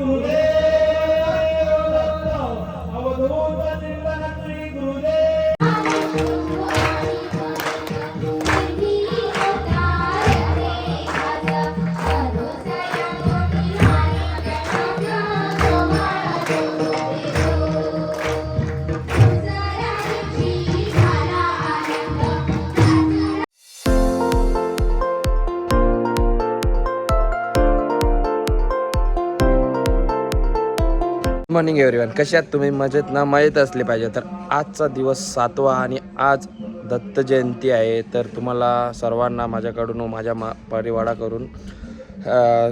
কোনো morning everyone कशात तुम्ही? मजेत ना? मजेत असले पाहिजे. तर आजचा दिवस सातवा आणि आज दत्त जयंती आहे. तर तुम्हाला सर्वांना माझ्याकडून माझ्या मा परिवाराकडून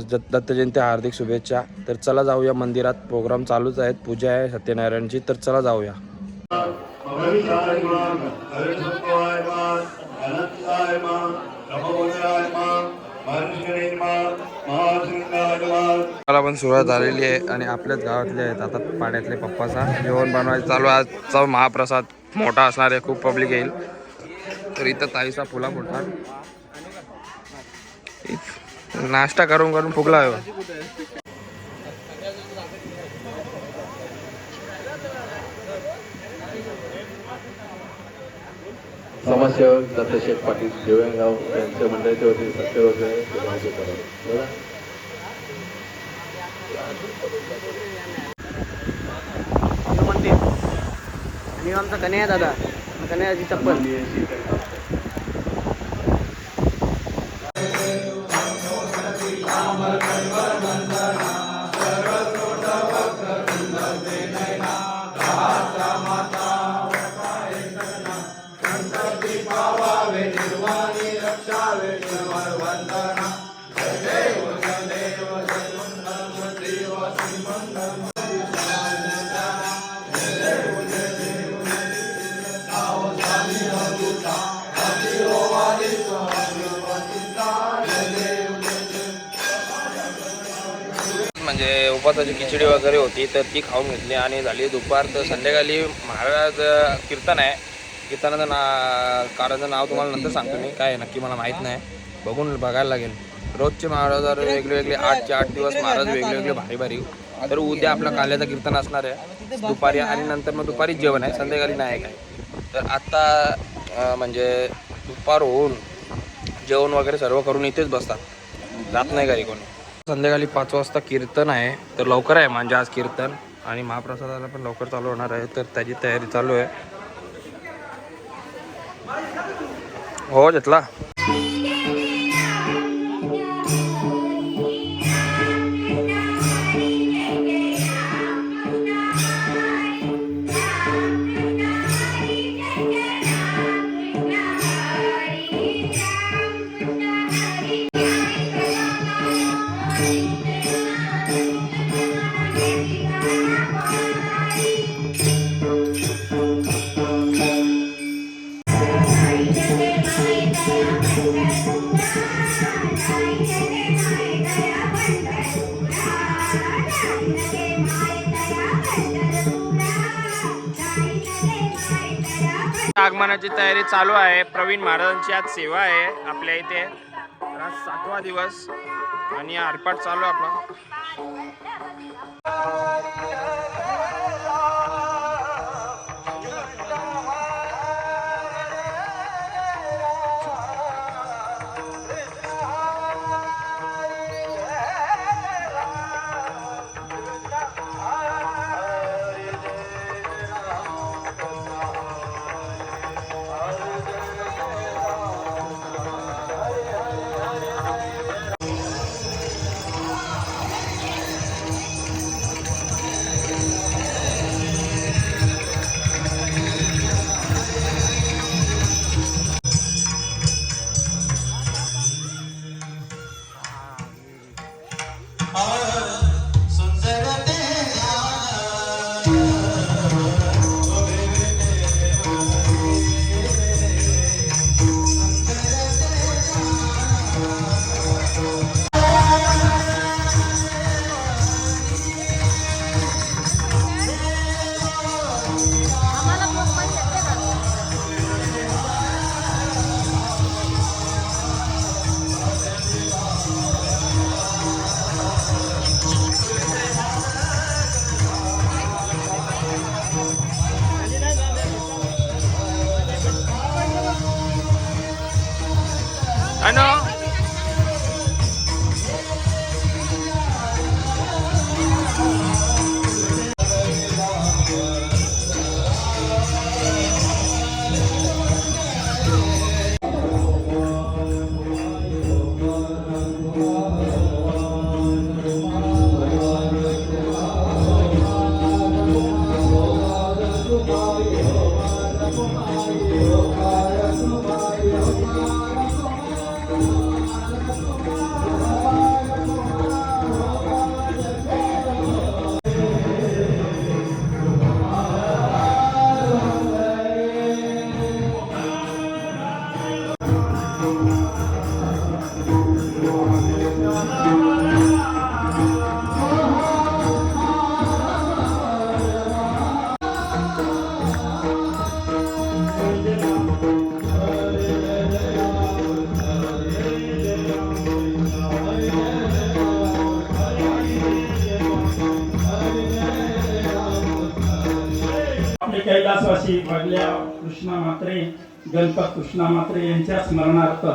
ज- दत्त जयंती हार्दिक शुभेच्छा. तर चला जाऊया. मंदिरात प्रोग्राम चालूच आहेत. पूजा आहे सत्यनारायणची. तर चला जाऊया. मला पण सुरुवात झालेली आहे आणि आपल्याच गावातले आहेत. आता पाड्यातले पप्पाचा जेवण बनवायचं चालू आहे. आजचा महाप्रसाद मोठा असणार आहे. खूप पब्लिक येईल. तर इथं ताईचा फुला फुटणार नाश्ता करून करून फुगला आहे. समाजसेवक दत्तशेठ पाटील देवळगाव यांच्या मंडळाच्या होते सत्तर वर्ष राज्य करा मंदिर आणि आमचा कन्या दादा. कन्याची चप्पल. म्हणजे उपासाची खिचडी वगैरे होती तर ती खाऊन घेतली आणि झाली. दुपार तर संध्याकाळी महाराज कीर्तन आहे. कीर्तनाचं ना काराचं नाव तुम्हाला नंतर सांगतो मी. काय आहे नक्की मला माहीत नाही. बघून बघायला लागेल. रोजचे महाराज वेगळे वेगळे आठचे आठ दिवस महाराज वेगळे वेगळे भारी भारी. तर उद्या आपलं काल्याचं कीर्तन असणार आहे. दुपारी आणि नंतर मग दुपारी जेवण आहे. संध्याकाळी नाही काय. तर आत्ता म्हणजे दुपार होऊन जेवण वगैरे सर्व करून इथेच बसतात. जात नाही घरी कोणी. संध्याकाळी पाच वाजता कीर्तन आहे. तर लवकर आहे म्हणजे आज कीर्तन. आणि महाप्रसादाला पण लवकर चालू होणार आहे. तर त्याची तयारी चालू आहे. हो घेतला तयारी चालू आहे. प्रवीण महाराजांची आज सेवा आहे. आपल्या इथे सातवा दिवस आणि आरपाट चालू आहे आपला. बागल्या कृष्णा मात्रे गणपत कृष्णा मात्रे यांच्या स्मरणार्थ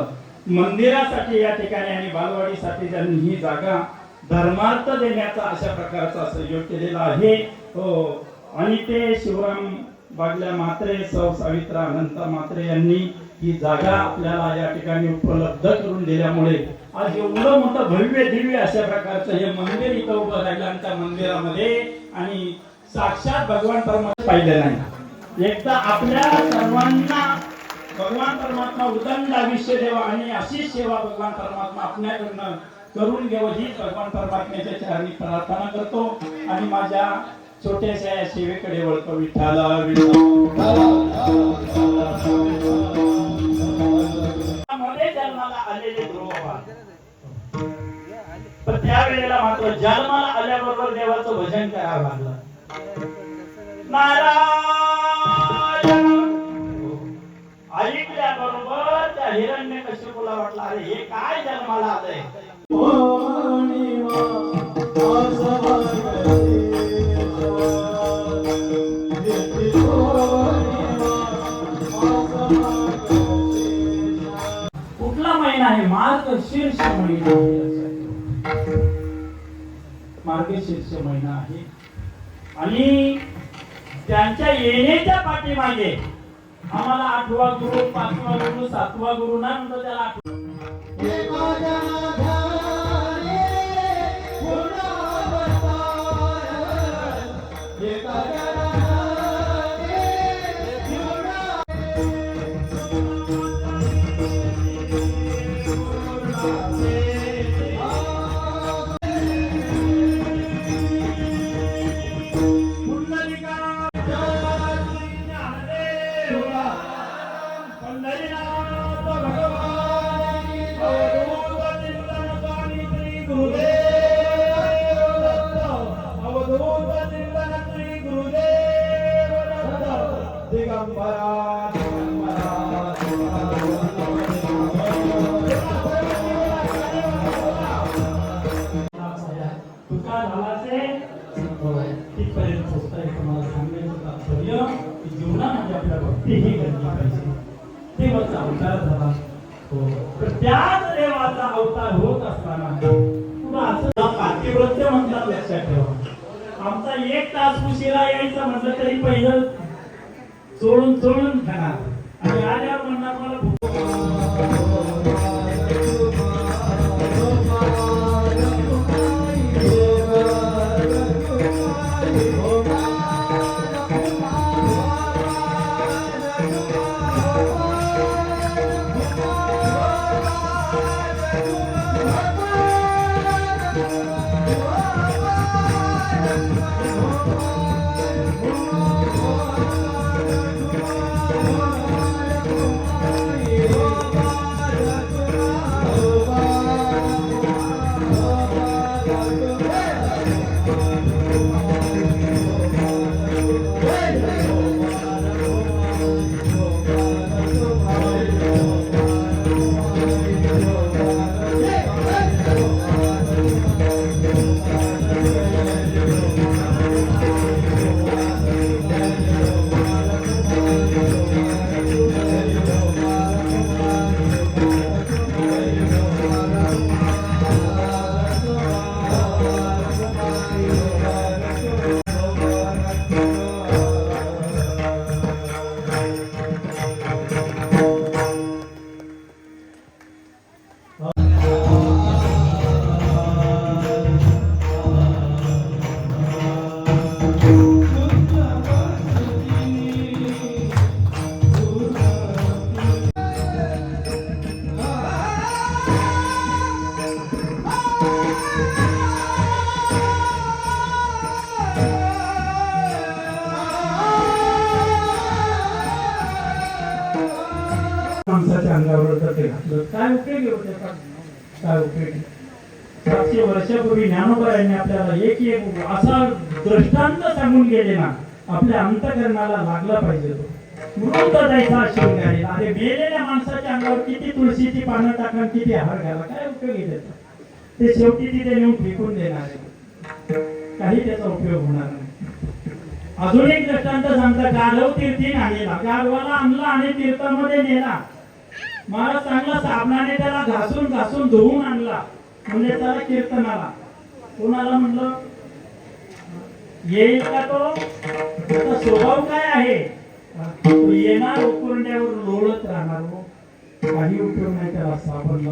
मंदिरासाठी या ठिकाणी आणि बालवाडीसाठी त्यांनी ही जागा धर्मार्थ देण्याचा अशा प्रकारचा सहयोग केलेला आहे. हो. आणि ते शिवराम बागल्या मात्रे सौ सावित्रा अनंत मात्रे यांनी ही जागा आपल्याला या ठिकाणी उपलब्ध करून दिल्यामुळे आज एवढं मोठं भव्य दिव्य अशा प्रकारचं हे मंदिर इथं उभं राहिलं आणि त्या मंदिरामध्ये. आणि साक्षात भगवान परमात्मा पाहिलं नाही. एकदा आपल्या सर्वांना भगवान परमात्मा उदंड आयुष्य देवा आणि अशी सेवा भगवान परमात्मा आपल्याकडनं करून घ्यावं ही भगवान परमात्म्याच्या चरणी प्रार्थना करतो. आणि माझ्या छोट्याशा या सेवेकडे वळतो विठ्ठलमध्ये जन्माला आलेले पण त्यावेळेला मात्र जन्माला आल्याबरोबर देवाचं भजन करावं लागलं. नारायण त्या हिरण्य कश्यपूला अरे हे काय जन्माला आलंय? कुठला महिना आहे? मार्गशीर्ष महिना मार्गशीर्ष महिना आहे. आणि येण्याच्या पाठीमागे. आम्हाला आठवा गुरु पाचवा गुरु सातवा गुरु ना म्हणतो त्याला आठवा. तुका झालाचे तिथपर्यंत तुम्हाला तात्पर्य की जीवनामध्ये आपल्या भक्ती ही पाहिजे. देवाचा अवतार झाला हो. तर त्याच देवाचा अवतार होत असताना पुन्हा असं पाठ्यवृत्त म्हणतात लक्षात ठेवा. आमचा एक तास उशिरा म्हटलं तरी पहिलं चोळून चोळून खाणार आणि आल्यावर म्हणणार मला भूक माणसाच्या काय उपयोगी सातशे वर्षापूर्वी ज्ञानोबरायांनी आपल्याला एक एक असा दृष्टांत सांगून गेले ना आपल्या अंतकरणाला लागला पाहिजे तो. मृत जायचा शिवगारी अरे मेलेल्या माणसाच्या अंगावर किती तुळशीची पानं टाकून किती हार घ्यायला काय उपयोगी त्याचा? ते शेवटी तिथे नेऊन फेकून देणार आहे. काही त्याचा उपयोग होणार नाही. अजून एक दृष्टांत सांगता गाढव तीर्थी आणलेला गाढवाला आणला आणि तीर्थामध्ये नेला. मला चांगला साबणाने त्याला घासून घासून धुवून आणला. म्हणजे त्याला कीर्तनाला. कोणाला म्हणलं? येईल का तो? त्याचा स्वभाव काय आहे? तो येणार उकुरड्यावर लोळत राहणार हो. काही उपयोग नाही त्याला साबण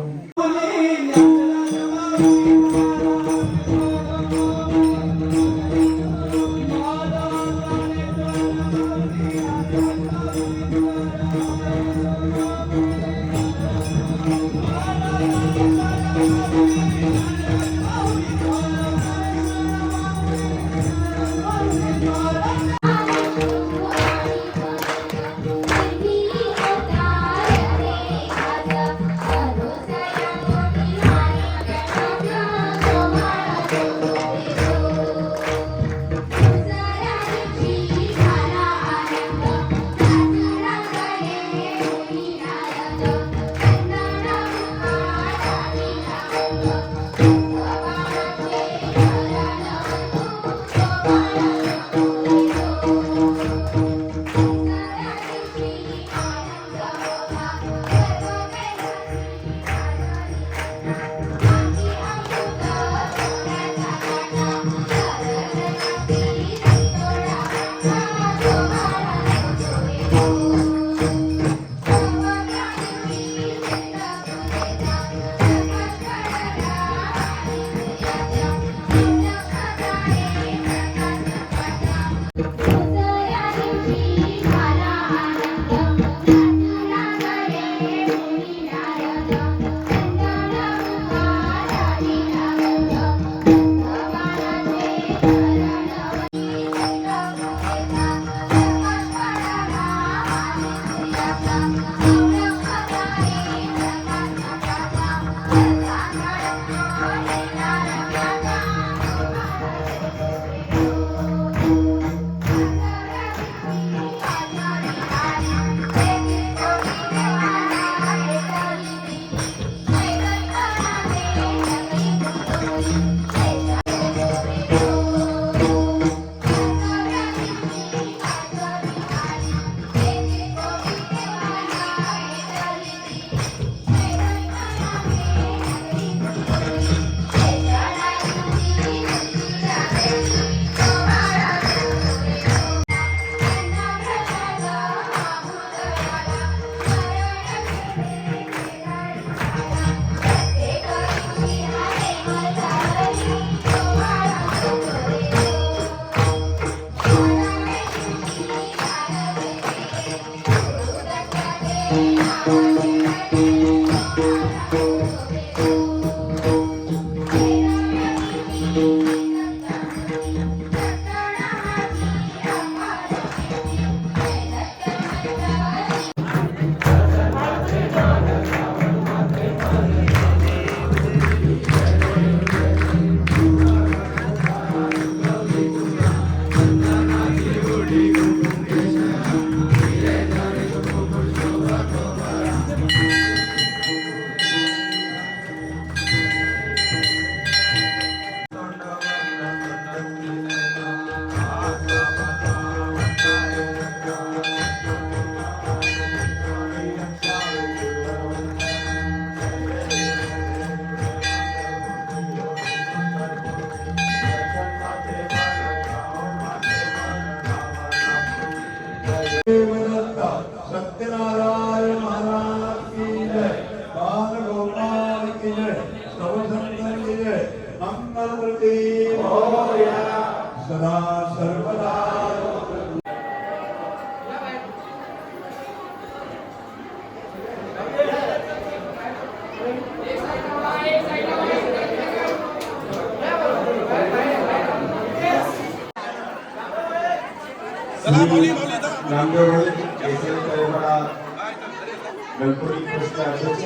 गणपती ट्रस्ट अध्यक्ष.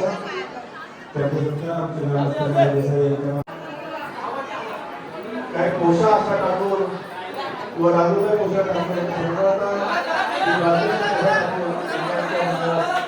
त्याच्यानंतर काय कोशा असा टाकून व राजूचा कोशा टाकून सर्व आता ही बाजूला कोशा टाकून एकमेकांच्या अंगावर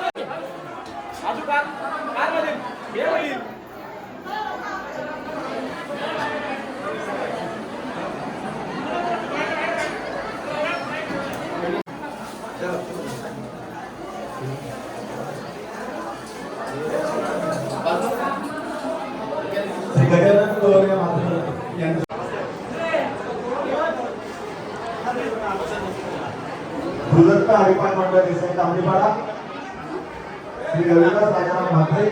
गजानन कवरे मात्र यांचं भूदत्त हरिपाठ तांबडीपाडा श्री रविदास राजाराम म्हात्रे.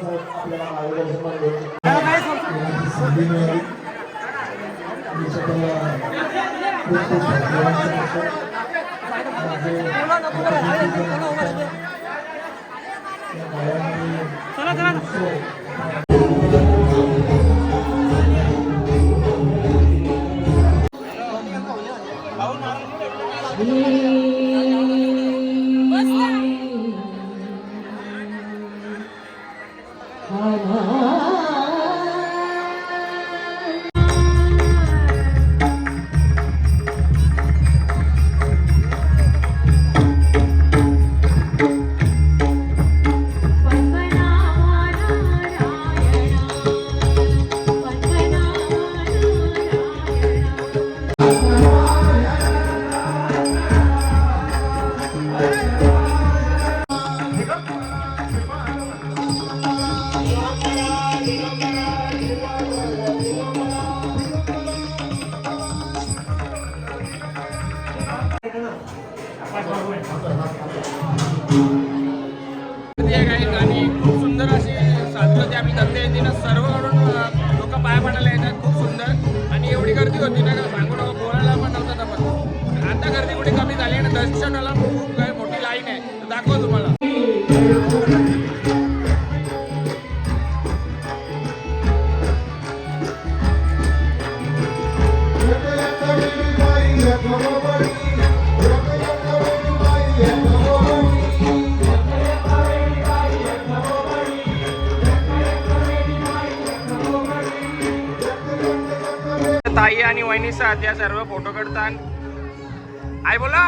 साहेब आपल्याला मार्गदर्शन देऊन संधी मिळाली मी स्वतःला खूप खूप धन्यवाद एवढी ताई या सर्व फोटो काढतान. आय बोला.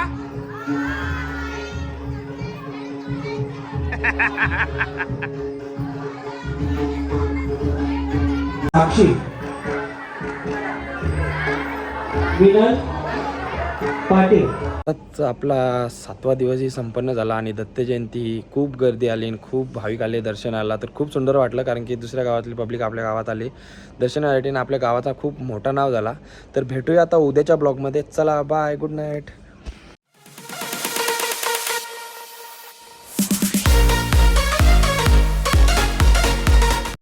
साक्षी. विनय पाटील. आताच आपला सातवा दिवसही संपन्न झाला आणि दत्त जयंती खूप गर्दी आली आणि खूप भाविक आले दर्शनाला तर खूप सुंदर वाटलं कारण की दुसऱ्या गावातली पब्लिक आपल्या गावात आली. दर्शनासाठी आणि आपल्या गावाचा खूप मोठा नाव झाला. तर भेटूया आता उद्याच्या ब्लॉगमध्ये. चला बाय गुड नाईट